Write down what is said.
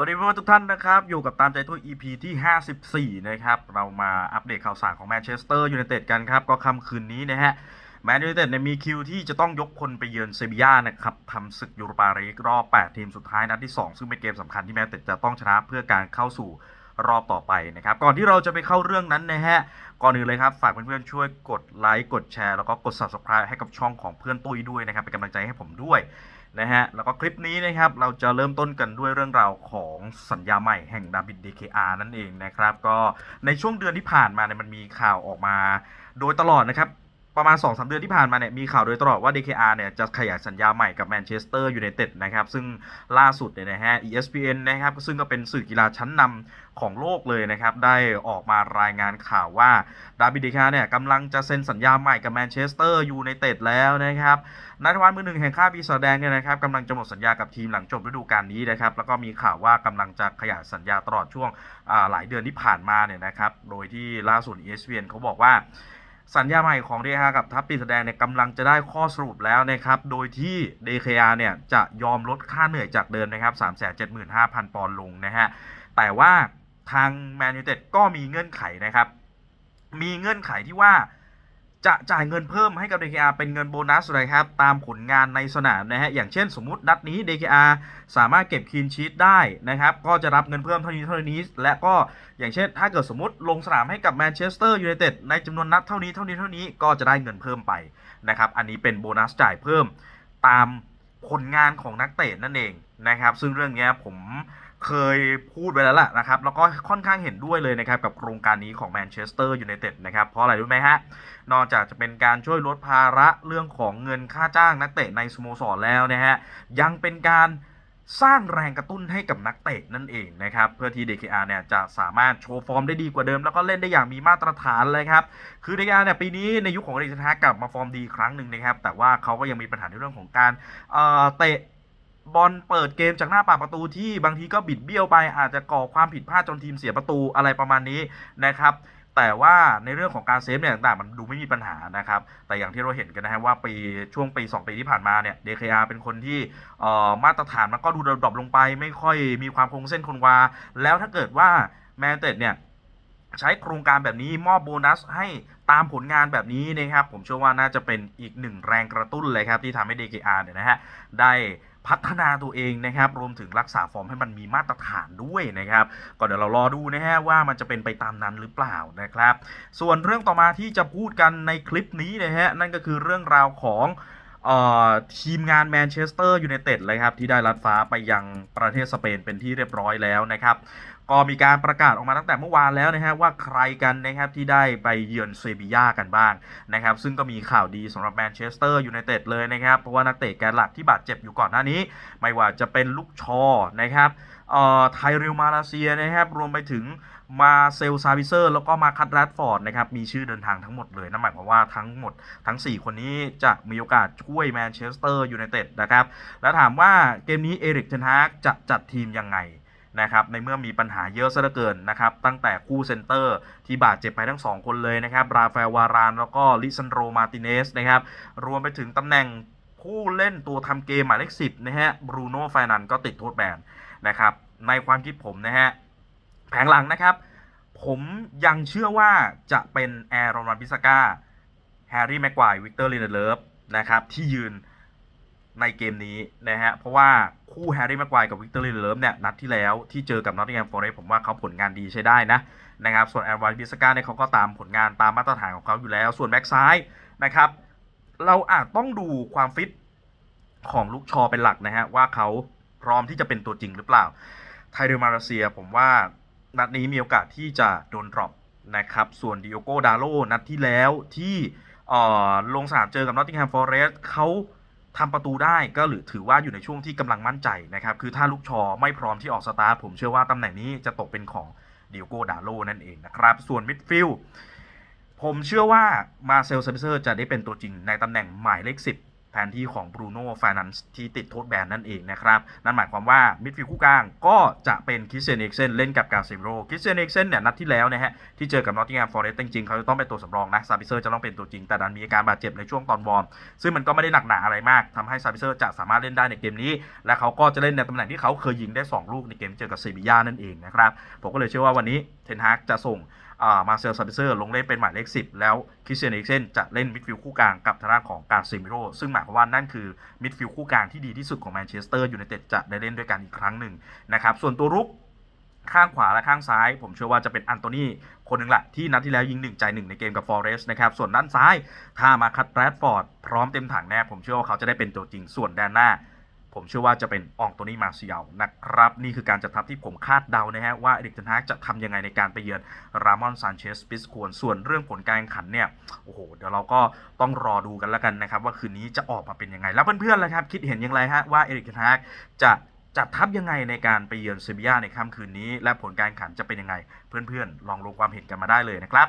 สวัสดีเพื่อนทุกท่านนะครับ อยู่กับตามใจทั่ว EP ที่ 54 นะครับ เรามาอัปเดตข่าวสารของแมนเชสเตอร์ยูไนเต็ดกันครับ ก็ค่ำคืนนี้นะฮะแมนยูไนเต็ดเนี่ยมีคิวที่จะต้องยกคนไปเยือนเซบีย่านะครับทำศึกยูโรปาลีกรอบ 8 ทีมสุดท้ายนัดที่ 2 ซึ่งเป็นเกมสำคัญที่แมนยูไนเต็ดจะต้องชนะเพื่อการเข้าสู่รอบต่อไปนะครับ ก่อนที่เราจะไปเข้าเรื่องนั้นนะฮะ ก่อนอื่นเลยครับ ฝากเพื่อนๆช่วยกดไลค์กดแชร์แล้วก็กด subscribe ให้กับช่องของเพื่อนตุ้ยด้วยนะครับเป็นกำลังใจให้ผมด้วย นะฮะ แล้วก็คลิปนี้นะครับ เราจะเริ่มต้นกันด้วยเรื่องราวของสัญญาใหม่แห่งดาบิด DKR นั่นเองนะครับ ก็ในช่วงเดือนที่ผ่านมาเนี่ยมันมีข่าวออกมา โดยตลอดนะครับ ประมาณ2-3เดือนที่ผ่านมาเนี่ยมีข่าวโดยตลอดว่า DKR เนี่ยจะขยายสัญญาใหม่กับแมนเชสเตอร์ยูไนเต็ดนะครับซึ่งล่าสุดเนี่ยนะฮะ ESPN นะครับซึ่งก็เป็นสื่อกีฬาชั้นนำของโลกเลยนะครับ ได้ออกมารายงานข่าวว่าดาบิด DKR เนี่ยกำลังจะเซ็นสัญญาใหม่กับแมนเชสเตอร์ยูไนเต็ดแล้วนะครับนัทวันมือหนึ่งแห่งค่าปีศาจแดงเนี่ยนะครับกำลังจะหมดสัญญากับทีมหลังจบฤดูกาลนี้นะครับแล้วก็มีข่าวว่ากำลังจะขยายสัญญาตลอดช่วงหลายเดือนที่ผ่านมาเนี่ยนะครับโดยที่ล่าสุด ESPN เขาบอกว่า สัญญาใหม่ของเดฮากับทัพปีแสดงเนี่ยกำลังจะได้ข้อสรุปแล้วนะครับ โดยที่เดคยาเนี่ยจะยอมลดค่าเหนื่อยจากเดิมนะครับ 375,000 ปอนด์ลงนะฮะ แต่ว่าทางแมนยูเต็ดก็มีเงื่อนไขนะครับ มีเงื่อนไขที่ว่า จะจ่ายเงินเพิ่มให้กับ DKR เป็นเงินโบนัสเลยครับ ตามผลงานในสนามนะฮะ อย่างเช่นสมมุตินัดนี้ DKR สามารถเก็บคีนชีตได้นะครับ ก็จะรับเงินเพิ่มเท่านี้เท่านี้ และก็อย่างเช่น ถ้าเกิดสมมติลงสนามให้กับแมนเชสเตอร์ยูไนเต็ดในจำนวนนัดเท่านี้เท่านี้เท่านี้ก็จะได้เงินเพิ่มไปนะครับ อันนี้เป็นโบนัสจ่ายเพิ่มตามผลงานของนักเตะนั่นเองนะครับ ซึ่งเรื่องนี้ผม เคยพูดไปแล้วล่ะนะครับ แล้วก็ค่อนข้างเห็นด้วยเลยนะครับ กับโครงการนี้ของแมนเชสเตอร์ยูไนเต็ดนะครับ เพราะอะไรรู้ไหมฮะ นอกจากจะเป็นการช่วยลดภาระเรื่องของเงินค่าจ้างนักเตะในสโมสรแล้วนะฮะ ยังเป็นการสร้างแรงกระตุ้นให้กับนักเตะนั่นเองนะครับ เพื่อที่ DKR เนี่ยจะสามารถโชว์ฟอร์มได้ดีกว่าเดิม แล้วก็เล่นได้อย่างมีมาตรฐานเลยครับ คือ DKR เนี่ยปีนี้ในยุคของเอริกเทนากลับมาฟอร์มดีครั้งหนึ่งนะครับ แต่ว่าเขาก็ยังมีปัญหาในเรื่องของการเอ่อเตะ บอลเปิดเกมจากหน้าปากประตูที่บางทีก็บิดเบี้ยวไป อาจจะก่อความผิดพลาดจนทีมเสียประตูอะไรประมาณนี้นะครับแต่ว่าในเรื่องของการเซฟเนี่ยต่างๆมันดูไม่มีปัญหานะครับ แต่อย่างที่เราเห็นกันนะฮะว่าปีช่วงปี 2 ปีที่ผ่านมาเนี่ย DKR เป็นคนที่มาตรฐานมันก็ดูดรอปลงไป ไม่ค่อยมีความคงเส้นคงวา แล้วถ้าเกิดว่าแมนเต็ดเนี่ย ใช้โครงการแบบนี้มอบโบนัสให้ตามผลงานแบบนี้นะครับ ผมเชื่อว่าน่าจะเป็นอีกหนึ่งแรงกระตุ้นเลยครับที่ทำให้ DKR เนี่ยนะฮะได้พัฒนาตัวเองนะครับ รวมถึงรักษาฟอร์มให้มันมีมาตรฐานด้วยนะครับ ก็เดี๋ยวเรารอดูนะฮะว่ามันจะเป็นไปตามนั้นหรือเปล่านะครับ ส่วนเรื่องต่อมาที่จะพูดกันในคลิปนี้นะฮะนั่นก็คือเรื่องราวของออทีมงานแมนเชสเตอร์ยูไนเต็ดเลยครับที่ได้ลัดฟ้าไปยังประเทศสเปนเป็นที่เรียบร้อยแล้วนะครับ ก็มีการประกาศออกมาตั้งแต่เมื่อวานแล้วนะฮะว่าใครกันนะครับที่ได้ไปเยือนเซบียากันบ้างนะครับซึ่งก็มีข่าวดีสำหรับแมนเชสเตอร์ยูไนเต็ดเลยนะครับเพราะว่านักเตะแกนหลักที่บาดเจ็บอยู่ก่อนหน้านี้ ไม่ว่าจะเป็นลูกชอนะครับเอ่อไทริลมาเลเซียนะครับรวมไปถึงมาเซลซาวิเซอร์แล้วก็มาคัตแรดฟอร์ดนะครับมีชื่อเดินทางทั้งหมดเลยนั่นหมายความว่าทั้งหมดทั้ง 4 คนนี้จะมีโอกาสช่วยแมนเชสเตอร์ยูไนเต็ดนะครับ แล้วถามว่าเกมนี้เอริกเทนฮากจะจัดทีมยังไง นะครับในเมื่อมีปัญหาเยอะซะเหลือเกินนะครับตั้งแต่คู่เซนเตอร์ที่บาดเจ็บไปทั้ง 2 คนเลยนะครับราฟาเอลวารานแล้วก็ลิซันโรมาติเนสนะครับรวมไปถึงตำแหน่งผู้เล่นตัวทำเกมหมายเลขสิบนะฮะบรูโน่ไฟนันก็ติดโทษแบนนะครับในความคิดผมนะฮะแผงหลังนะครับ ผมยังเชื่อว่าจะเป็นแอรอนวันบิสกาแฮร์รี่แม็กควายวิกเตอร์ลินเดเลฟนะครับที่ยืน ในเกมนี้นะฮะ เพราะว่าคู่แฮร์รี่แม็กควายกับวิกเตอร์ลินเลิฟเนี่ยนัดที่แล้วที่เจอกับนอตติงแฮมฟอร์เรสผมว่าเขาผลงานดีใช้ได้นะนะครับ ส่วนแอร์วันบิสกาเนี่ยเขาก็ตามผลงานตามมาตรฐานของเขาอยู่แล้ว ส่วนแบ็กซ้ายนะครับ เราอาจต้องดูความฟิตของลูกชอเป็นหลักนะฮะ ว่าเขาพร้อมที่จะเป็นตัวจริงหรือเปล่า ไทเดอร์มาเลเซียผมว่านัดนี้มีโอกาสที่จะโดนดรอปนะครับ ส่วนดิโอโกดาโลนัดที่แล้วที่อ่อลงสนามเจอกับนอตติงแฮมฟอร์เรสเขา ทำประตูได้ก็หรือถือว่าอยู่ในช่วงที่กำลังมั่นใจนะครับ คือถ้าลูกชอไม่พร้อมที่ออกสตาร์ทผมเชื่อว่าตำแหน่งนี้จะตกเป็นของเดียโกดาโลนั่นเองนะครับ ส่วนมิดฟิลด์ผมเชื่อว่ามาเซลเซนเซอร์จะได้เป็นตัวจริงในตำแหน่งหมายเลข 10 แทนที่ของบรูโน่ฟ r นันซ์ที่ติดโทษแบนนั่นเองนะครับ นั่นหมายความว่ามิดฟิลด์คู่กลางก็จะเป็นคิสเซนเอกเซนเล่นกับกาเซมโรคิสเซนเอกเซนเนี่ยนัดที่แล้วนะฮะที่เจอกับนอตติงแฮมฟอร์เรสต์จริงๆเขาจะต้องเป็นตัวสำรองนะซาบิเซอร์จะต้องเป็นตัวจริงแต่ดันมีอาการบาดเจ็บในช่วงตอนวอร์มซึ่งมันก็ไม่ได้หนักหนาอะไรมากทำให้ซาบิเซอร์จะสามารถเล่นได้ในเกมนี้ และเขาก็จะเล่นในตำแหน่งที่เขาเคยยิงได้ 2 ลูกในเกมเจอกับเซบีย่านั่นเองนะครับผมก็เลยเชื่อว่าวันนี้เทนฮากจะส่ง มาเซลซาบิเซอร์ลงเล่นเป็นหมายเลข 10 แล้วคริสเตียนเอกเซนจะเล่นมิดฟิลด์คู่กลางกับทางด้านของกาเซมิโรซึ่งหมายความว่านั่นคือมิดฟิลด์คู่กลางที่ดีที่สุดของแมนเชสเตอร์ยูไนเต็ดจะได้เล่นด้วยกันอีกครั้งหนึ่งนะครับส่วนตัวรุกข้างขวาและข้างซ้าย ผมเชื่อว่าจะเป็นอันโตนีคนหนึ่งแหละที่นัดที่แล้วยิง1ใจ1ในเกมกับฟอเรสต์นะครับ ส่วนด้านซ้าย ถ้ามาคัดแรดฟอร์ด พร้อมเต็มถังแน่ ผมเชื่อว่าเขาจะได้เป็นตัวจริงส่วนแดนหน้า ผมเชื่อว่าจะเป็นอองโตนี่มาเซียลนะครับ นี่คือการจัดทัพที่ผมคาดเดานะฮะว่าเอริกเทนฮากจะทำยังไงในการไปเยือนรามอนซานเชสปิสควรส่วนเรื่องผลการแข่งขันเนี่ยโอ้โหเดี๋ยวเราก็ต้องรอดูกันแล้วกันนะครับ ว่าคืนนี้จะออกมาเป็นยังไง แล้วเพื่อนๆล่ะครับ คิดเห็นอย่างไรฮะว่าเอริกเทนฮากจะจัดทัพยังไงในการไปเยือนเซบียาในค่ำคืนนี้ และผลการแข่งขันจะเป็นยังไง เพื่อนๆลองลงความเห็นกันมาได้เลยนะครับ